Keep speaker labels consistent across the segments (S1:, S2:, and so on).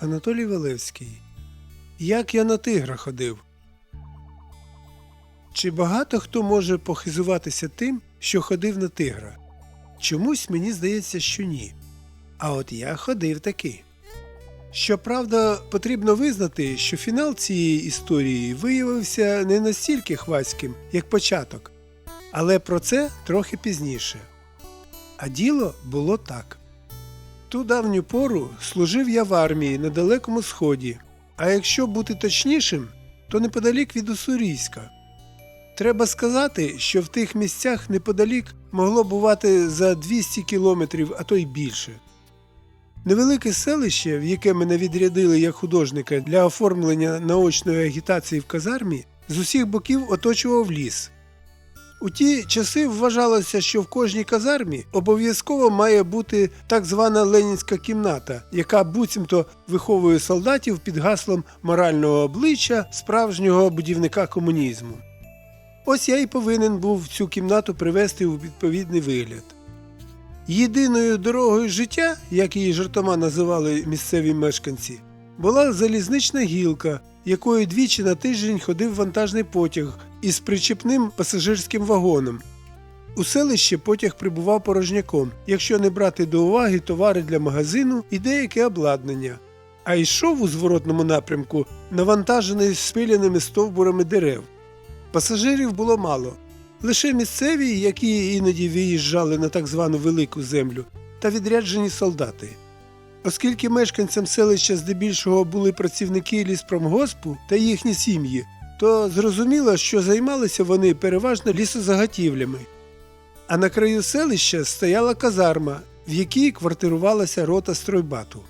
S1: Анатолій Валевський. Як я на тигра ходив. Чи багато хто може похизуватися тим, що ходив на тигра? Чомусь мені здається, що ні. А от я ходив таки. Щоправда, потрібно визнати, що фінал цієї історії виявився не настільки хвацьким, як початок, але про це трохи пізніше. А діло було так. Ту давню пору служив я в армії на Далекому Сході, а якщо бути точнішим, то неподалік від Уссурійська. Треба сказати, що в тих місцях неподалік могло бувати за 200 кілометрів, а то й більше. Невелике селище, в яке мене відрядили як художника для оформлення наочної агітації в казармі, з усіх боків оточував ліс. У ті часи вважалося, що в кожній казармі обов'язково має бути так звана ленінська кімната, яка буцімто виховує солдатів під гаслом морального обличчя справжнього будівника комунізму. Ось я і повинен був цю кімнату привести у відповідний вигляд. Єдиною дорогою життя, як її жартома називали місцеві мешканці, була залізнична гілка, якою двічі на тиждень ходив вантажний потяг із причепним пасажирським вагоном. У селище потяг прибував порожняком, якщо не брати до уваги товари для магазину і деяке обладнання, а йшов у зворотному напрямку, навантажений спиляними стовбурами дерев. Пасажирів було мало. Лише місцеві, які іноді виїжджали на так звану велику землю, та відряджені солдати. Оскільки мешканцям селища здебільшого були працівники ліспромгоспу та їхні сім'ї, то зрозуміло, що займалися вони переважно лісозаготівлями. А на краю селища стояла казарма, в якій квартирувалася рота стройбату.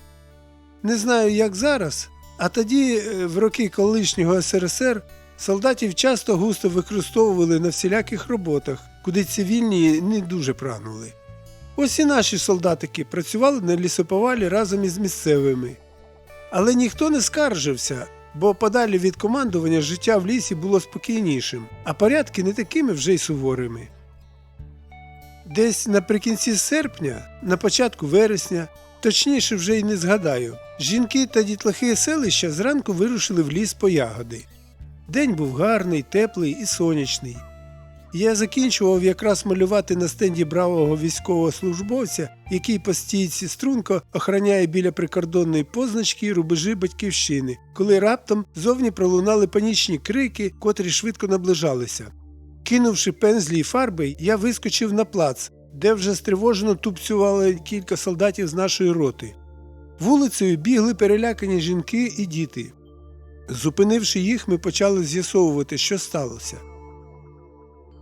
S1: Не знаю, як зараз, а тоді, е, в роки колишнього СРСР, солдатів часто густо використовували на всіляких роботах, куди цивільні не дуже прагнули. Ось і наші солдатики працювали на лісоповалі разом із місцевими. Але ніхто не скаржився, бо подалі від командування життя в лісі було спокійнішим, а порядки не такими вже й суворими. Десь наприкінці серпня, на початку вересня, точніше вже й не згадаю, жінки та дітлахи селища зранку вирушили в ліс по ягоди. День був гарний, теплий і сонячний. Я закінчував якраз малювати на стенді бравого військовослужбовця, який по стійці струнко охороняє біля прикордонної позначки рубежі батьківщини, коли раптом зовні пролунали панічні крики, котрі швидко наближалися. Кинувши пензлі й фарби, я вискочив на плац, де вже стривожено тупцювали кілька солдатів з нашої роти. Вулицею бігли перелякані жінки і діти. Зупинивши їх, ми почали з'ясовувати, що сталося.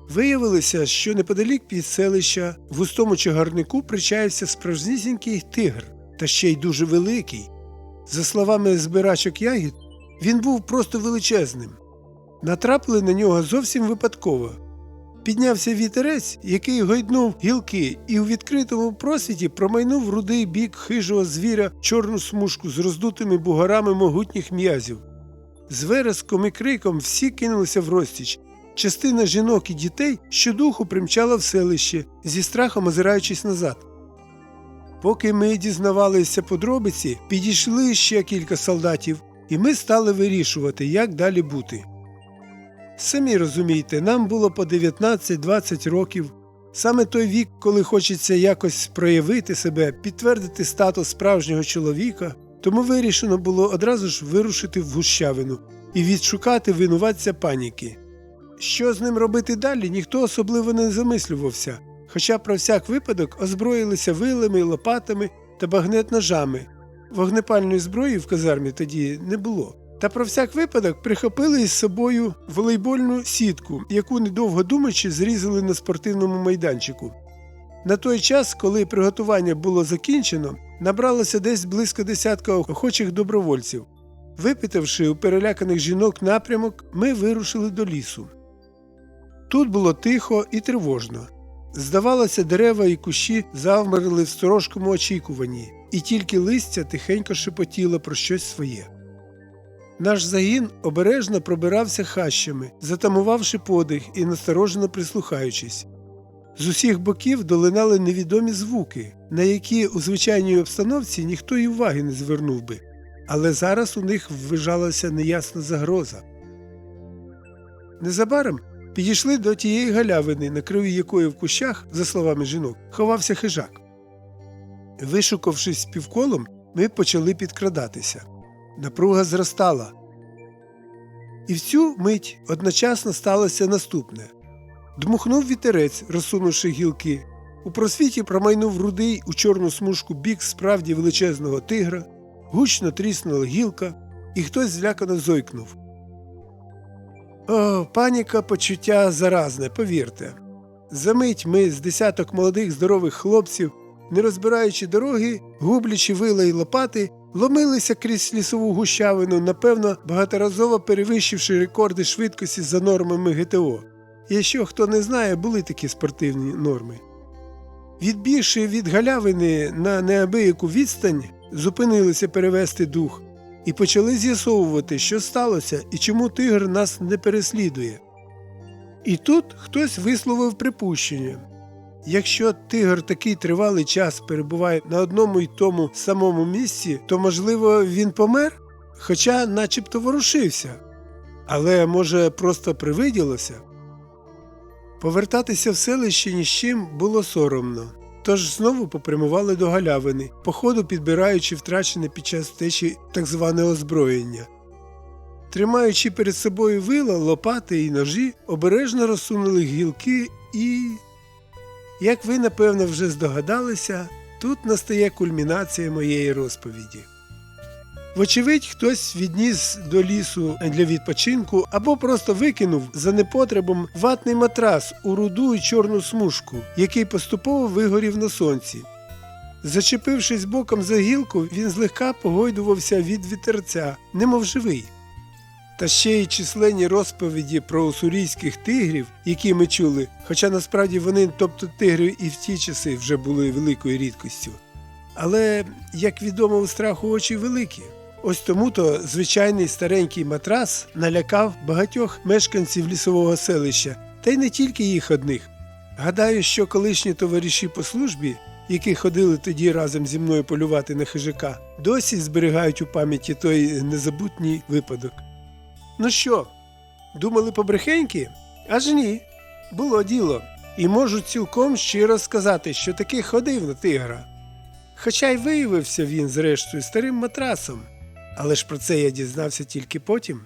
S1: Виявилося, що неподалік від селища в густому чагарнику причаявся справжнісінький тигр, та ще й дуже великий. За словами збирачок ягід, він був просто величезним. Натрапили на нього зовсім випадково. Піднявся вітерець, який гойднув гілки, і у відкритому просвіті промайнув рудий бік хижого звіря чорну смужку з роздутими бугорами могутніх м'язів. З вереском і криком всі кинулися в розтіч. Частина жінок і дітей щодуху примчала в селище, зі страхом озираючись назад. Поки ми дізнавалися подробиці, підійшли ще кілька солдатів, і ми стали вирішувати, як далі бути. Самі розумієте, нам було по 19-20 років. Саме той вік, коли хочеться якось проявити себе, підтвердити статус справжнього чоловіка, тому вирішено було одразу ж вирушити в гущавину і відшукати винуватця паніки. Що з ним робити далі, ніхто особливо не замислювався, хоча про всяк випадок озброїлися вилами, лопатами та багнет-ножами. Вогнепальної зброї в казармі тоді не було. Та про всяк випадок прихопили із собою волейбольну сітку, яку, недовго думаючи, зрізали на спортивному майданчику. На той час, коли приготування було закінчено, набралося десь близько десятка охочих добровольців. Випитавши у переляканих жінок напрямок, ми вирушили до лісу. Тут було тихо і тривожно. Здавалося, дерева і кущі завмерли в сторожкому очікуванні, і тільки листя тихенько шепотіло про щось своє. Наш загін обережно пробирався хащами, затамувавши подих і насторожено прислухаючись. З усіх боків долинали невідомі звуки, на які у звичайній обстановці ніхто й уваги не звернув би. але зараз у них ввижалася неясна загроза. Незабаром підійшли до тієї галявини, на криві якої в кущах, за словами жінок, ховався хижак. Вишукавшись півколом, ми почали підкрадатися. Напруга зростала. І в цю мить одночасно сталося наступне. Дмухнув вітерець, розсунувши гілки. У просвіті промайнув рудий у чорну смужку бік справді величезного тигра, гучно тріснула гілка, і хтось злякано зойкнув. О, паніка почуття заразне, повірте. Замить ми з десяток молодих здорових хлопців, не розбираючи дороги, гублячи вила й лопати, ломилися крізь лісову гущавину, напевно, багаторазово перевищивши рекорди швидкості за нормами ГТО. Якщо хто не знає, були такі спортивні норми. Відбігши від галявини на неабияку відстань, зупинилися перевести дух і почали з'ясовувати, що сталося і чому тигр нас не переслідує. І тут хтось висловив припущення. Якщо тигр такий тривалий час перебуває на одному й тому самому місці, то, можливо, він помер, хоча начебто ворушився. Але, може, просто привиділося? Повертатися в селище ні з чим було соромно. Тож знову попрямували до галявини, по ходу підбираючи втрачене під час втечі так зване озброєння. Тримаючи перед собою вила, лопати і ножі, обережно розсунули гілки і. Як ви, напевно, вже здогадалися, тут настає кульмінація моєї розповіді. Вочевидь, хтось відніс до лісу для відпочинку або просто викинув за непотребом ватний матрас у руду і чорну смужку, який поступово вигорів на сонці. Зачепившись боком за гілку, він злегка погойдувався від вітерця, немов живий. Та ще й численні розповіді про уссурійських тигрів, які ми чули, хоча насправді вони, тобто тигри, і в ті часи вже були великою рідкістю. Але, як відомо, у страху очі великі. Ось тому то звичайний старенький матрас налякав багатьох мешканців лісового селища, та й не тільки їх одних. Гадаю, що колишні товариші по службі, які ходили тоді разом зі мною полювати на хижака, досі зберігають у пам'яті той незабутній випадок. Ну що, думали побрехеньки? Аж ні. Було діло. І можу цілком щиро сказати, що таки ходив на тигра. Хоча й виявився він, зрештою, старим матрасом. Але ж про це я дізнався тільки потім.